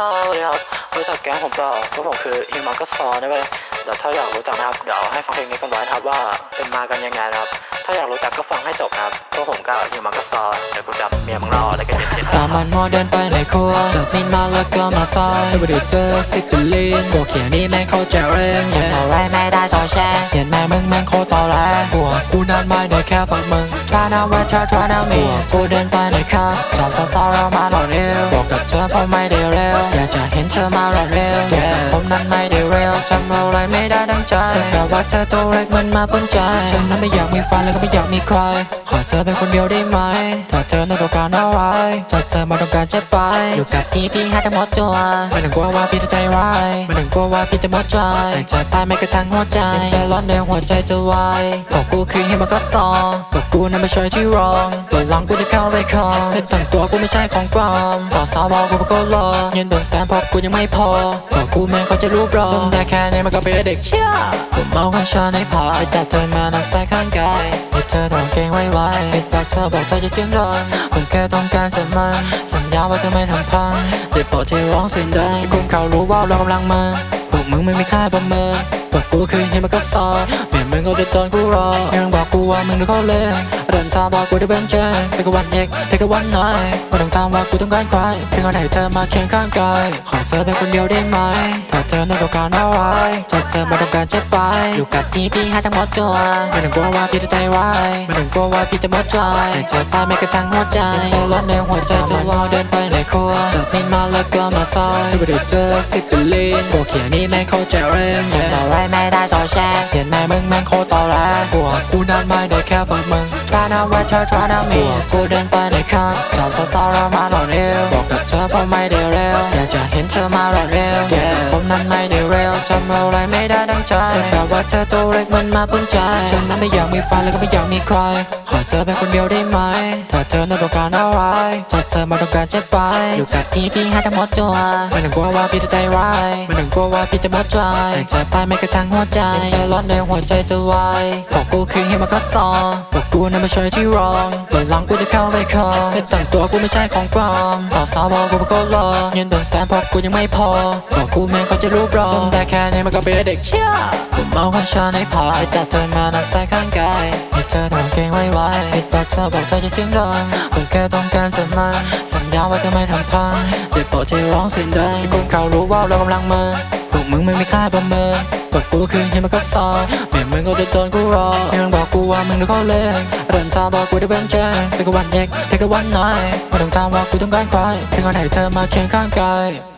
สวัสดีครับรู้จักแก๊งผมเปล่าพวกผมคือฮิมังกัสซอนะเว้ยเดี๋ยวถ้าอยากรู้จักนะครับเดี๋ยวให้ฟังเพลงนี้กันไว้นะครับว่าเป็นมากันยังไงนะครับ ถ้าอยากรู้จักก็ฟังให้จบครับพวกผมก็ฮิมังกัสซอเดี๋ยวกูจับเมียมึงรอแล้วก็เด็ดๆตามมันมอเดินไปในครัวจับมินมาแล้วก็มาซอยสวัสดีเจอสิบเป็นลีนพวกเขียนี่แม่งโคตรเจ๋งเร่งเห็นอะไรไม่ได้ซอยแชร์เห็นแม่มึงแม่งโคตรตอแหลหัวกูนั้นไม่ได้แค่พวกมึง try now wait try try now me กูเดินไปในคาจับสาวๆเรามาหล่อเร็วบอกกับเธอผมไม่ได้เร็วอยากจะเห็นเธอมาหล่อเร็ว yeah ผมนั้นไม่ได้ เร็วจำอะไรไม่ได้ดังใจแต่ว่าเธอตัวเล็กมันมาปนใจ ฉันนั้นไม่อยากมีแฟนแล้วก็ไม่อยากมีใคร ขอเธอเป็นคนเดียวได้ไหม ถ้าเธอในต้องการอะไรถ้าเธอมาต้องการจะไป อยู่กับพี่พี่ให้ทั้งหมดตัวไม่ต้องกลัวว่าพี่จะใจร้ายไม่ต้องกลัวว่าพี่จะหมดใจแต่ใจตายไม่กระทั่งหัวใจใจร้อนในหัวใจจะวายบอกกูคือให้มันก็ซองบอกกูนั้นไม่ใช่ที่รองเปิดลองกูจะเข้าไปคอเป็นตั้งตัวกูไม่ใช่ของปลอมต่อสาวบอกกูก็รอเงินเป็นแสนเพราะกูยังไม่พอบอกกูแม่งก็จะรูปรองแต่แค่นี้มันก็เป็นเด็กเชี่ยผมเมาข้างชาในผายแต่เธอมานั่งใส่ข้างกายให้เธอต้องเกงไว้ไว้ปิดปากเธอบอกเธอจะเสียงดังผมแค่ต้องการจะมันสัญญาว่าจะไม่ทำพังเด็กโปรดที่ร้องเสียงดังคุณเขารู้ว่าเรากำลังมาพวกมึงไม่มีค่าประเมินพวกกูคือให้มันก็ซอย เปลี่ยนมึงก็จะโดนกูรอยังบอกกูว่ามึงดูเขาเล่นเดินทางบอกกูได้เป็นเจนเป็นกับวันเอกเป็นกับวันไหนไม่ต้องตามว่ากูต้องการใครเพียงวันไหนเธอมาเคียงข้างกายขอเธอเป็นคนเดียวได้ไหมถ้าเธอในต้องการอะไรถ้าเธอไม่ต้องการจะไป อยู่กับพี่พี่ให้ทั้งหมดตัวไม่ต้องกลัวว่าพี่จะใจร้ายไม่ต้องกลัวว่าพี่จะหมดใจแต่เธอตายไม่กระทั่งหัวใจใจร้อนในหัวใจจะวอเดินไป ครัวจับมินมาแล้วก็มาซอยสวัสดีเจอสิบเป็นลินพวกเขียนี่แม่งโคตรเจริญเห็นอะไรไม่ได้ซอยแช่เห็นแม่มึงแม่งโคตรตอแหลหัวกูนั้นไม่ได้แค่เพวกมึงทรานาว่าเธอทรานามีกูเดินไปในข้างจับสาวๆเรามาหล่อเร็วบอกกับเธอผมไม่ได้เร็วอยากจะเห็นเธอมาหล่อเร็วผ มนั้นไม่ได้เร็วจำอะไรไม่ได้ดังใจแต่ว่าเธอตัวเล็กมันมาปนใจฉันนั้นไม่อยากมีแฟนแล้วก็ไม่อยากมีใคร ขอเธอเป็นคนเดียวได้ไหม ถ้าเธอในต้องการอะไรถ้าเธอมาต้องการจะไป อยู่กับพี่พี่ให้ทั้งหมดตัวไม่ต้องกลัวว่าพี่จะใจร้ายไม่ต้องกลัวว่าพี่จะหมดใจแต่ใจตายไม่กระทั่งหัวใจใจร้อนในหัวใจจะวายบอกกูคือให้มันก็ซองบอกกูนั้นไม่ใช่ที่รองเปิดลองกูจะเข้าไปคอเป็นตั้งตัวกูไม่ใช่ของปลอมต่อสาวบอกกูก็รอเงินเป็นแสนเพราะกูยังไม่พอบอกกูแม่งก็จะรูปรองแต่แค่นี้มันก็เป็นเด็กเชี่ยผมเมาข้างชาในพายแต่เธอมานั่งใส่ข้างกายให้เธอทำเก่งไว้ไว้ปิดปากเธอบอกเธอจะเสียงดังผมแค่ต้องการจะมันสัญญาว่าจะไม่ทำพังเดี๋ยวโปรดที่ร้องเสียงดังให้คนเขารู้ว่าเรากำลังมาพวกมึงไม่มีค่าประเมินบอกกูคือให้มันก็ซอยเมียมึงก็จะโดนกูรอยังบอกกูว่ามึงดูเขาเล่นเดินทางบอกกูได้เป็นเจนเป็นกับวันเอกเป็นกับวันไหนไม่ต้องตามว่ากูต้องการใครเพียงวันไหนเธอมาเคียงข้างกาย